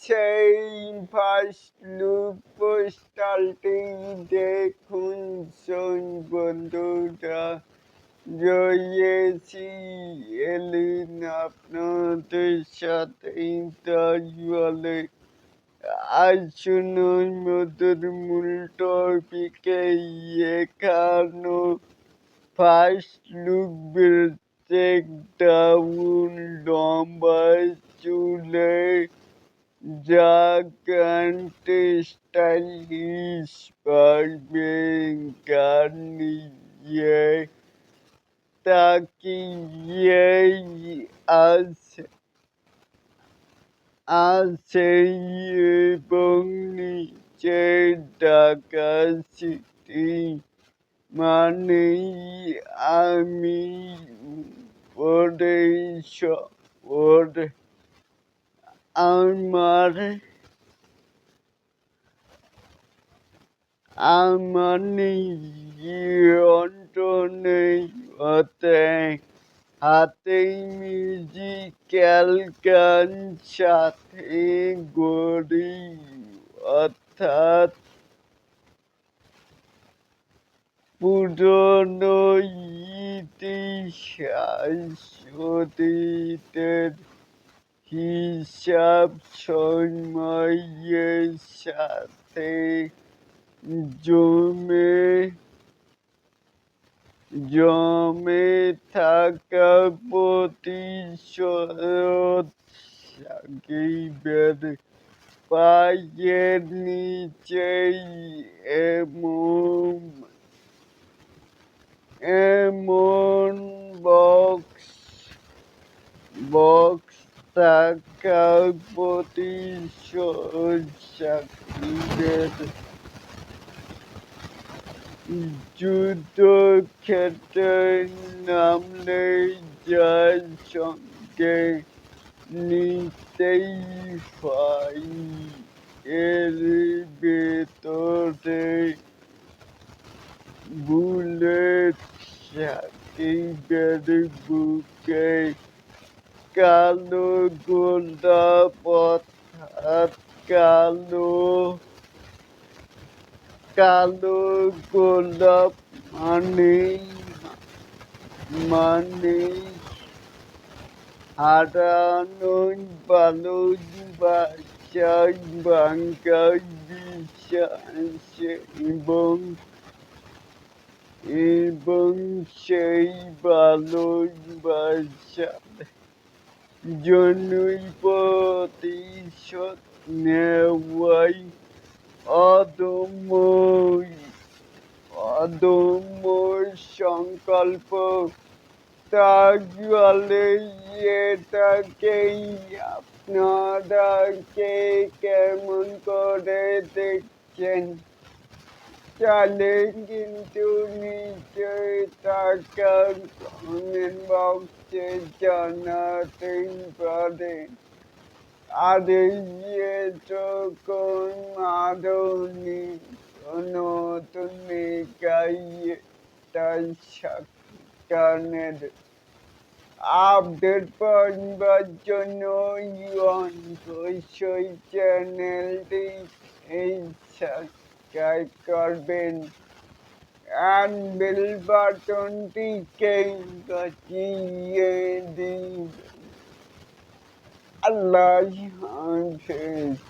সেই first look পোস্টালটি দেখুন, শোন বন্ধুরা। রয়েছি, এলিন আপনাদের সাথে তাজ বলে আসুন, মধুর মূল টপিকে এখানো ফার্স্ট লুক ব্রেক ডাউন লম্বা চুলে যা গানটি স্টাইলিশ পারবেন গান নিয়ে তাকিয়েই আছে? আছে এবং নিচে ঢাকা সিটি মানেই আমি ওরে ওরে আমার আমার নিয়ন্ত্রণে হতে। হাতেই মিউজিক্যাল গান সাথে গড়ি অর্থাৎ পুরনো ইতিহাস অতীতের হিসাব সময়ের সাথে জমে জমে থাকা প্রতিশোধ সাকিবের পায়ের নিচেই এমন এমন বক্স বক্স প্রতিশোধ সাকিবের যুদ্ধক্ষেত্রে নামলে যার সঙ্গে নিতেই হয় এর ভেতরে বুলেট সাকিবের বুকে কালো গোলাপ অর্থাৎ কালো কালো গোলাপ মানে মানে হারানো ভালোবাসার বাঙ্গার বিশ্বাস এবং এবং সেই ভালোবাসার জন্যই প্রতিশোধ নেওয়াই অদম্য অদম্য সংকল্প তাহলে এটাকেই আপনারা কে কেমন করে দেখছেন চালে কিন্তু নিচে টাকা কমেন্ট বক্সে জানাতেই পারেন আর এরকম আধুনি নতুন গাইটার সাক্ষানের আপডেট পাওয়ার জন্য অবশ্যই চ্যানেলটি এই Guy Corbin and Bill Barton became the Allah hunted.